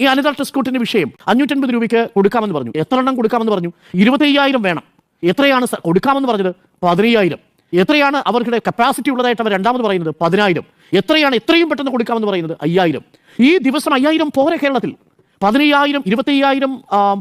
ഈ അനിത ടെസ്കോട്ടിന്റെ വിഷയം അഞ്ഞൂറ്റൻപത് രൂപയ്ക്ക് കൊടുക്കാമെന്ന് പറഞ്ഞു. എത്ര എണ്ണം കൊടുക്കാമെന്ന് പറഞ്ഞു? ഇരുപത്തയ്യായിരം വേണം. എത്രയാണ് കൊടുക്കാമെന്ന് പറഞ്ഞത്? പതിനയ്യായിരം. എത്രയാണ് അവരുടെ കപ്പാസിറ്റി ഉള്ളതായിട്ട് അവർ രണ്ടാമത് പറയുന്നത്? പതിനായിരം. എത്രയാണ് എത്രയും പെട്ടെന്ന് കൊടുക്കാമെന്ന് പറയുന്നത്? അയ്യായിരം. ഈ ദിവസം അയ്യായിരം പോരെ കേരളത്തിൽ. പതിനയ്യായിരം ഇരുപത്തയ്യായിരം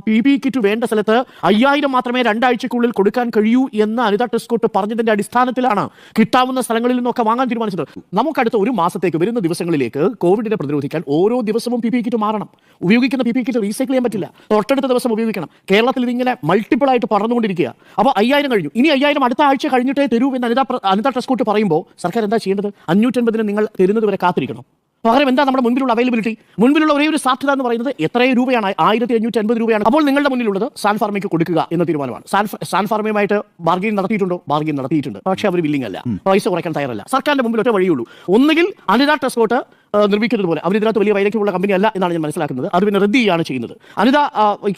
പി പി കിറ്റ് വേണ്ട സ്ഥലത്ത് അയ്യായിരം മാത്രമേ രണ്ടാഴ്ചക്കുള്ളിൽ കൊടുക്കാൻ കഴിയൂ എന്ന് അനിത ടെസ്കോട്ട് പറഞ്ഞതിന്റെ അടിസ്ഥാനത്തിലാണ് കിട്ടാവുന്ന സ്ഥലങ്ങളിൽ നിന്നൊക്കെ വാങ്ങാൻ തീരുമാനിച്ചത്. നമുക്കടുത്ത ഒരു മാസത്തേക്ക് വരുന്ന ദിവസങ്ങളിലേക്ക് കോവിഡിനെ പ്രതിരോധിക്കാൻ ഓരോ ദിവസവും പി പി കിറ്റ് മാറണം. ഉപയോഗിക്കുന്ന പി പി കിറ്റ് റീസൈക്കിൾ ചെയ്യാൻ പറ്റില്ല. തൊട്ടടുത്ത ദിവസം ഉപയോഗിക്കണം. കേരളത്തിൽ ഇതിങ്ങനെ മൾട്ടിപ്പിൾ ആയിട്ട് പറഞ്ഞുകൊണ്ടിരിക്കുക അപ്പോൾ അയ്യായിരം കഴിഞ്ഞു. ഇനി അയ്യായിരം അടുത്ത ആഴ്ച കഴിഞ്ഞിട്ടേ തരൂ എന്ന് അനിത അനിത ടെസ്കോട്ട് പറയുമ്പോൾ സർക്കാർ എന്താ ചെയ്യേണ്ടത്? അഞ്ഞൂറ്റൻപതിന് നിങ്ങൾ തരുന്നത് വരെ കാത്തിരിക്കണം. പകരം എന്താ നമ്മുടെ മുൻപിലുള്ള അവൈലബിലിറ്റി മുൻപിലുള്ള ഒരേ ഒരു സാധ്യത എന്ന് പറയുന്നത് എത്രയോ രൂപയാണ് ആയിരത്തി അഞ്ഞൂറ്റി അൻപത് രൂപയാണ്. അപ്പോൾ നിങ്ങളുടെ മുന്നിലുള്ളത് സാൻ ഫാർമയ്ക്ക് കൊടുക്കുക എന്ന തീരുമാനമാണ്. സാൻ ഫാർമിയുമായിട്ട് സാൻ ഫാർമയുമായിട്ട് ബാർഗെയിൻ നടത്തിയിട്ടുണ്ടോ? ബാർഗെയിൻ നടത്തിയിട്ടുണ്ട്. പക്ഷേ അവർ ബില്ലിംഗ് അല്ല. പൈസ കുറയ്ക്കാൻ തയ്യാറല്ല. സർക്കാരിന്റെ മുമ്പിൽ ഒറ്റ വഴിയുള്ളൂ ഒന്നുകിൽ അനിത ടെസ്കോട്ട് നിർമ്മിക്കുന്നത് പോലെ. അവർ ഇതിനകത്ത് വലിയ വൈദ്യുള്ള കമ്പനി അല്ല എന്നാണ് ഞാൻ മനസ്സിലാക്കുന്നത്. അത് പിന്നെ റദ്ദ് ചെയ്യുകയാണ് ചെയ്യുന്നത്. അനിത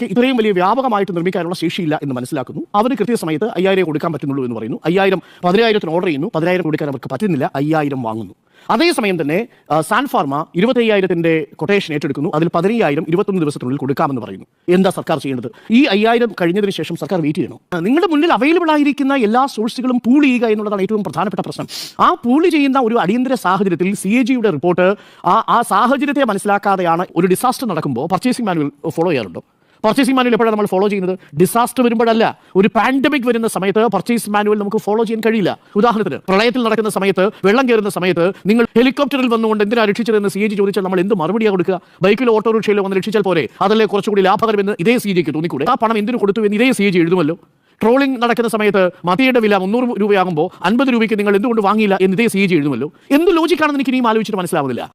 ഇത്രയും വലിയ വ്യാപകമായിട്ട് നിർമ്മിക്കാനുള്ള ശേഷിയില്ല എന്ന് മനസ്സിലാക്കുന്നു. അവർ കൃത്യസമയത്ത് അയ്യായിരം കൊടുക്കാൻ പറ്റുന്നുള്ളൂ എന്ന് പറയുന്നു. അയ്യായിരം പതിനായിരത്തിന് ഓർഡർ ചെയ്യുന്നു. പതിനായിരം കൊടുക്കാൻ അവർക്ക് പറ്റുന്നില്ല. അയ്യായിരം വാങ്ങുന്നു. അതേസമയം തന്നെ സാൻ ഫാർമ ഇരുപത്തയ്യായിരത്തിന്റെ കൊട്ടേഷൻ ഏറ്റെടുക്കുന്നു. അതിൽ പതിനയ്യായിരം ഇരുപത്തൊന്ന് ദിവസത്തിനുള്ളിൽ കൊടുക്കാമെന്ന് പറയുന്നു. എന്താ സർക്കാർ ചെയ്യേണ്ടത്? ഈ അയ്യായിരം കഴിഞ്ഞതിന് ശേഷം സർക്കാർ വെയിറ്റ് ചെയ്യണം? നിങ്ങളുടെ മുന്നിൽ അവൈലബിൾ ആയിരിക്കുന്ന എല്ലാ സോഴ്സുകളും പൂൾ ചെയ്യുക എന്നുള്ളതാണ് ഏറ്റവും പ്രധാനപ്പെട്ട പ്രശ്നം. ആ പൂൾ ചെയ്യുന്ന ഒരു അടിയന്തര സാഹചര്യത്തിൽ സി എ ജിയുടെ റിപ്പോർട്ട് ആ ആ സാഹചര്യത്തെ മനസ്സിലാക്കാതെയാണ് ഒരു ഡിസാസ്റ്റർ നടക്കുമ്പോൾ പർച്ചേസിംഗ് മാനുവൽ ഫോളോ ചെയ്യാറുണ്ടോ? പർച്ചേസിംഗ് മാനുവൽ എപ്പോഴാണ് നമ്മൾ ഫോളോ ചെയ്യുന്നത്? ഡിസാസ്റ്റർ വരുമ്പോഴല്ല. ഒരു പാൻഡമിക് വരുന്ന സമയത്ത് പർച്ചേസ് മാനുവൽ നമുക്ക് ഫോളോ ചെയ്യാൻ കഴിയില്ല. ഉദാഹരണത്തിന് പ്രളയത്തിൽ നടക്കുന്ന സമയത്ത് വെള്ളം കയറുന്ന സമയത്ത് നിങ്ങൾ ഹെലികോപ്റ്ററിൽ വന്നുകൊണ്ട് എന്തിനാ രക്ഷിച്ചതെന്ന് സി എ ജി ചോദിച്ചാൽ നമ്മൾ എന്ത് മറുപടിയാണ് കൊടുക്കുക? ബൈക്കിലോ ഓട്ടോറിക്ഷയിലോ വന്ന് രക്ഷിച്ചാൽ പോരെ? അതല്ലേ കുറച്ചുകൂടി ലാഭകരമെന്ന് ഇതേ സി ജിക്ക് തോന്നിക്കൂടെ? ആ പണം എന്തിനു കൊടുത്തു എന്ന് ഇതേ സി ജി എഴുതുമല്ലോ. ട്രോളിംഗ് നടക്കുന്ന സമയത്ത് മതിയുടെ വില മുന്നൂറ് രൂപയാകുമ്പോൾ അൻപത് രൂപയ്ക്ക് നിങ്ങൾ എന്തുകൊണ്ട് വാങ്ങിയില്ല എന്ന് ഇതേ സി ജി എഴുതുമല്ലോ. എന്ത് ലോജിക്കാണെന്ന് എനിക്ക് ഇനിയും ആലോചിച്ചിട്ട് മനസ്സിലാവുന്നില്ല.